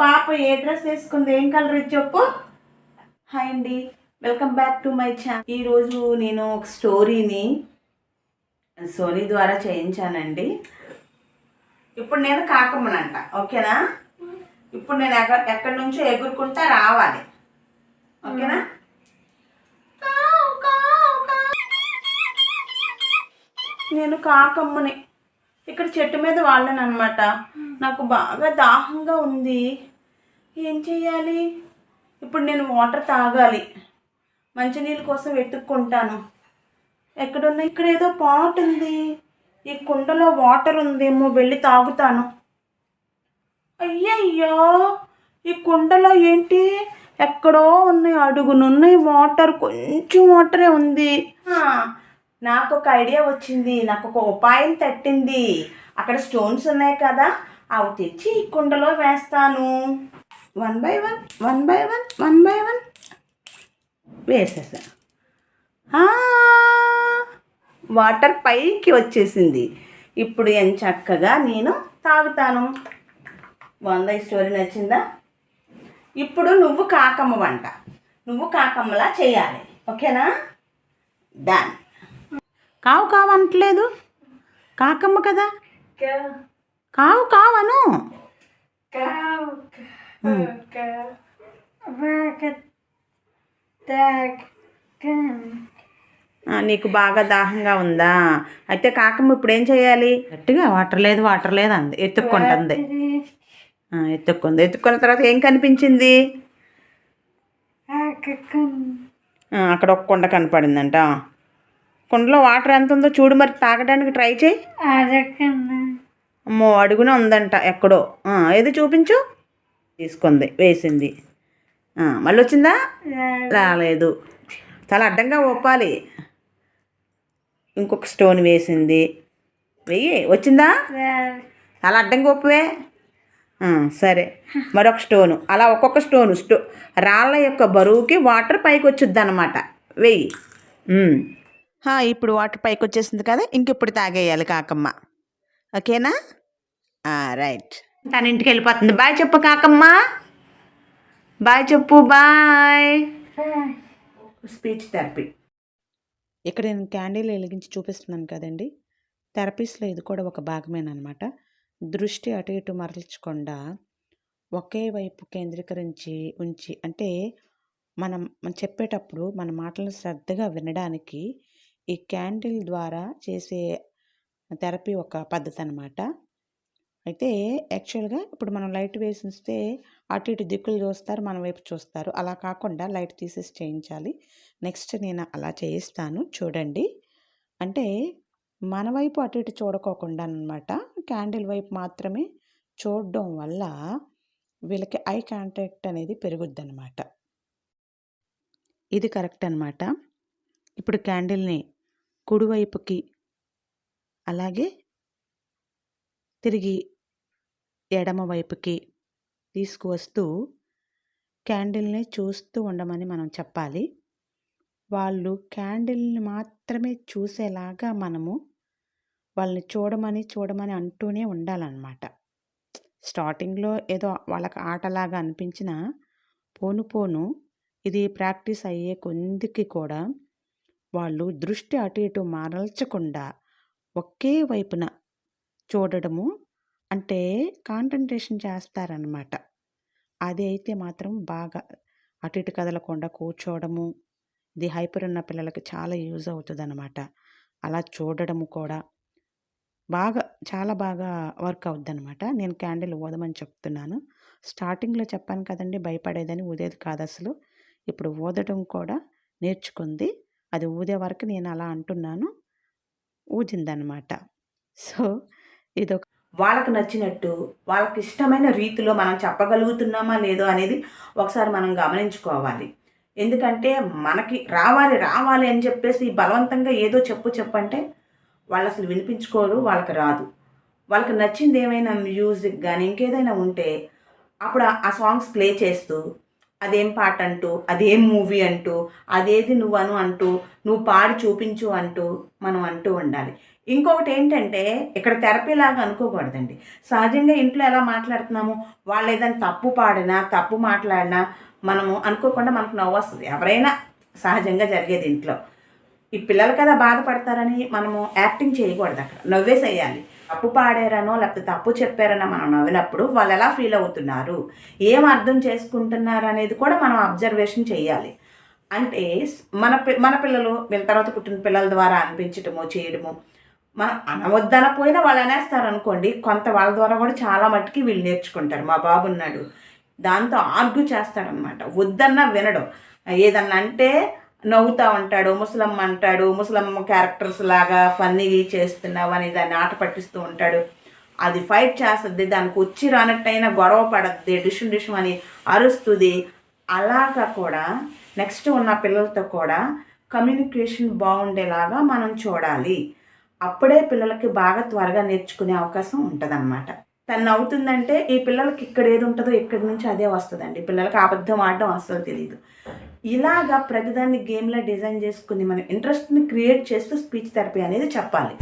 పాప ఏ డ్రెస్ వేసుకుంది ఏం కలర్ ఇది చెప్పు. హాయ్ అండి welcome back to my channel ఈరోజు నేను ఒక స్టోరీని సోనీ ద్వారా చేయించానండి. ఇప్పుడు నేను కాకమ్మనంట ఓకేనా? ఇప్పుడు నేను ఎక్క ఎక్కడి నుంచో ఎగురుకుంటా రావాలి. ఓకేనా. నేను కాకమ్మని. ఇక్కడ చెట్టు మీద వాళ్ళను అనమాట నాకు బాగా దాహంగా ఉంది. ఏం చెయ్యాలి? ఇప్పుడు నేను వాటర్ తాగాలి. మంచినీళ్ళ కోసం వెతుక్కుంటాను. ఎక్కడున్నా ఇక్కడ ఏదో పాట్ ఉంది. ఈ కుండలో వాటర్ ఉందేమో వెళ్ళి తాగుతాను. అయ్యయ్యో! ఈ కుండలో ఏంటి? ఎక్కడో ఉన్నాయి అడుగునున్నాయి వాటర్. కొంచెం వాటరే ఉంది. నాకు ఒక ఐడియా వచ్చింది నాకు ఒక ఉపాయం తట్టింది. అక్కడ స్టోన్స్ ఉన్నాయి కదా అవి తెచ్చి ఈ కుండలో వేస్తాను. One by one one by one one by one వేసేసా. Water పైకి వచ్చేసింది. ఇప్పుడు ఏం చక్కగా నేను తాగుతాను. వంద ఈ స్టోరీ నచ్చిందా? ఇప్పుడు నువ్వు కాకమ్మ వంట. నువ్వు కాకమ్మలా చేయాలి. ఓకేనా? డన్ కావు కావు అనట్లేదు కాకమ్మ కదా? కావు కావను. నీకు బాగా దాహంగా ఉందా? అయితే కాకమ్మ ఇప్పుడు ఏం చేయాలి? గట్టిగా వాటర్ లేదు వాటర్ లేదు అంది. ఎత్తుక్కుంటుంది. ఎత్తుక్కుంది. ఎత్తుక్కున్న తర్వాత ఏం కనిపించింది? అక్కడ ఒక కుండ కనపడిందంట. కుండలో వాటర్ ఎంత ఉందో చూడు మరి తాగడానికి ట్రై చేయి. అమ్మో అడుగునే ఉందంట ఎక్కడో. ఏది చూపించు? తీసుకుంది వేసింది. మళ్ళీ వచ్చిందా? రాలేదు. చాలా అడ్డంగా ఒప్పాలి. ఇంకొక స్టోన్ వేసింది. వెయ్యి వచ్చిందా? చాలా అడ్డంగా ఒప్పువే? సరే. మరొక స్టోను. అలా ఒక్కొక్క స్టోను. స్టో రాళ్ళ యొక్క బరువుకి వాటర్ పైకి వచ్చుద్ది అనమాట వెయ్యి ఇప్పుడు వాటర్ పైకి వచ్చేసింది కదా ఇంక ఇప్పుడు తాగేయాలి కాకమ్మ. ఓకేనా? ఆ, రైట్. తన ఇంటికి వెళ్ళిపోతుంది. బాయ్ చెప్పు కాకమ్మ. బాయ్ చెప్పు బాయ్. Speech therapy. ఇక్కడ నేను క్యాండిల్ వెలిగించి చూపిస్తున్నాను కదండి. థెరపీస్లో ఇది కూడా ఒక భాగమేనమాట దృష్టి అటు ఇటు మరల్చకుండా ఒకే వైపు కేంద్రీకరించి ఉంచి అంటే మనం మనం చెప్పేటప్పుడు మన మాటలను శ్రద్ధగా వినడానికి ఈ క్యాండిల్ ద్వారా చేసే థెరపీ ఒక పద్ధతి అనమాట అయితే యాక్చువల్గా ఇప్పుడు మనం లైట్ వేసి ఉంచితే అటు ఇటు దిక్కులు చూస్తారు మన వైపు చూస్తారు. అలా కాకుండా లైట్ తీసేసి చేయించాలి. నెక్స్ట్ నేను అలా చేయిస్తాను. చూడండి. అంటే మన వైపు అటు ఇటు చూడకోకుండా అనమాట క్యాండిల్ వైపు మాత్రమే చూడడం వల్ల వీళ్ళకి ఐ కాంటాక్ట్ అనేది పెరుగుద్ది అనమాట ఇది కరెక్ట్ అనమాట ఇప్పుడు క్యాండిల్ని కుడివైపుకి అలాగే తిరిగి ఎడమవైపుకి తీసుకువస్తూ క్యాండిల్ని చూస్తూ ఉండమని మనం చెప్పాలి. వాళ్ళు క్యాండిల్ని మాత్రమే చూసేలాగా మనము వాళ్ళని చూడమని చూడమని అంటూనే ఉండాలన్నమాట. స్టార్టింగ్లో ఏదో వాళ్ళకి ఆటలాగా అనిపించిన పోను పోను ఇది ప్రాక్టీస్ అయ్యే కొందికి కూడా వాళ్ళు దృష్టి అటు ఇటు మారల్చకుండా ఒకే వైపున చూడడము అంటే కాన్సన్ట్రేషన్ చేస్తారనమాట అది అయితే మాత్రం బాగా అటు ఇటు కదలకుండా కూర్చోవడము ఇది హైపర్ ఉన్న పిల్లలకి చాలా యూజ్ అవుతుంది అనమాట అలా చూడడము కూడా బాగా చాలా బాగా వర్క్ అవుద్ది అనమాట నేను క్యాండిల్ ఊదమని చెప్తున్నాను. స్టార్టింగ్లో చెప్పాను కదండి భయపడేదని ఊదేది కాదు అసలు ఇప్పుడు ఊదటం కూడా నేర్చుకుంది. అది ఊదే వరకు నేను అలా అంటున్నాను. ఊజిందనమాట. సో ఇదొక వాళ్ళకు నచ్చినట్టు వాళ్ళకి ఇష్టమైన రీతిలో మనం చెప్పగలుగుతున్నామా లేదో అనేది ఒకసారి మనం గమనించుకోవాలి. ఎందుకంటే మనకి రావాలి రావాలి అని చెప్పేసి బలవంతంగా ఏదో చెప్పు చెప్పంటే వాళ్ళు అసలు వినిపించుకోరు వాళ్ళకి రాదు. వాళ్ళకి నచ్చింది ఏమైనా మ్యూజిక్ కానీ ఇంకేదైనా ఉంటే అప్పుడు ఆ సాంగ్స్ ప్లే చేస్తూ అదేం పాట అంటూ అదేం మూవీ అంటూ అదేది నువ్వను అంటూ నువ్వు పాడి చూపించు అంటూ మనం అంటూ ఉండాలి. ఇంకొకటి ఏంటంటే ఇక్కడ థెరపీ లాగా అనుకోకూడదండి. సహజంగా ఇంట్లో ఎలా మాట్లాడుతున్నాము? వాళ్ళు ఏదైనా తప్పు పాడినా తప్పు మాట్లాడినా మనము అనుకోకుండా మనకు నవ్వు వస్తుంది. ఎవరైనా సహజంగా జరిగేది ఇంట్లో. ఈ పిల్లలు కదా బాధపడతారని మనము యాక్టింగ్ చేయకూడదు అక్కడ. నవ్వేసేయాలి. తప్పు పాడారనో లేకపోతే తప్పు చెప్పారనో మనం నవ్వినప్పుడు వాళ్ళు ఎలా ఫీల్ అవుతున్నారు? ఏం అర్థం చేసుకుంటున్నారు అనేది కూడా మనం అబ్జర్వేషన్ చేయాలి. అంటే మన పి- మన పిల్లలు వీళ్ళ తర్వాత పుట్టిన పిల్లల ద్వారా అనిపించటము చేయడము మనం అనవద్దనపోయినా వాళ్ళు అనేస్తారు అనుకోండి కొంత వాళ్ళ ద్వారా కూడా చాలా మట్టుకి వీళ్ళు నేర్చుకుంటారు. మా బాబు ఉన్నాడు దాంతో ఆర్గ్యూ చేస్తాడనమాట. వద్దన్నా వినడం. ఏదన్నా అంటే నవ్వుతూ ఉంటాడు ముసలమ్మ అంటాడు ముసలమ్మ క్యారెక్టర్స్ లాగా ఫన్నీ చేస్తున్నావు అని దాన్ని ఆట పట్టిస్తూ ఉంటాడు. అది ఫైట్ చేస్తుంది దానికి వచ్చి రానట్టయినా గొడవ పడద్ది డిషుం డిషుం అని అరుస్తుంది. అలాగా కూడా నెక్స్ట్ ఉన్న పిల్లలతో కూడా కమ్యూనికేషన్ బాగుండేలాగా మనం చూడాలి. అప్పుడే పిల్లలకి బాగా త్వరగా నేర్చుకునే అవకాశం ఉంటుందన్నమాట. తను నవ్వుతుందంటే ఈ పిల్లలకి ఇక్కడ ఏది ఉంటుందో ఇక్కడి నుంచి అదే వస్తుందండి. పిల్లలకి అబద్ధం ఆడడం అస్సలు తెలియదు ఇలాగా ప్రతిదాన్ని గేమ్లో డిజైన్ చేసుకుని మన ఇంట్రెస్ట్ని క్రియేట్ చేస్తూ స్పీచ్ థెరపీ అనేది చెప్పాలి.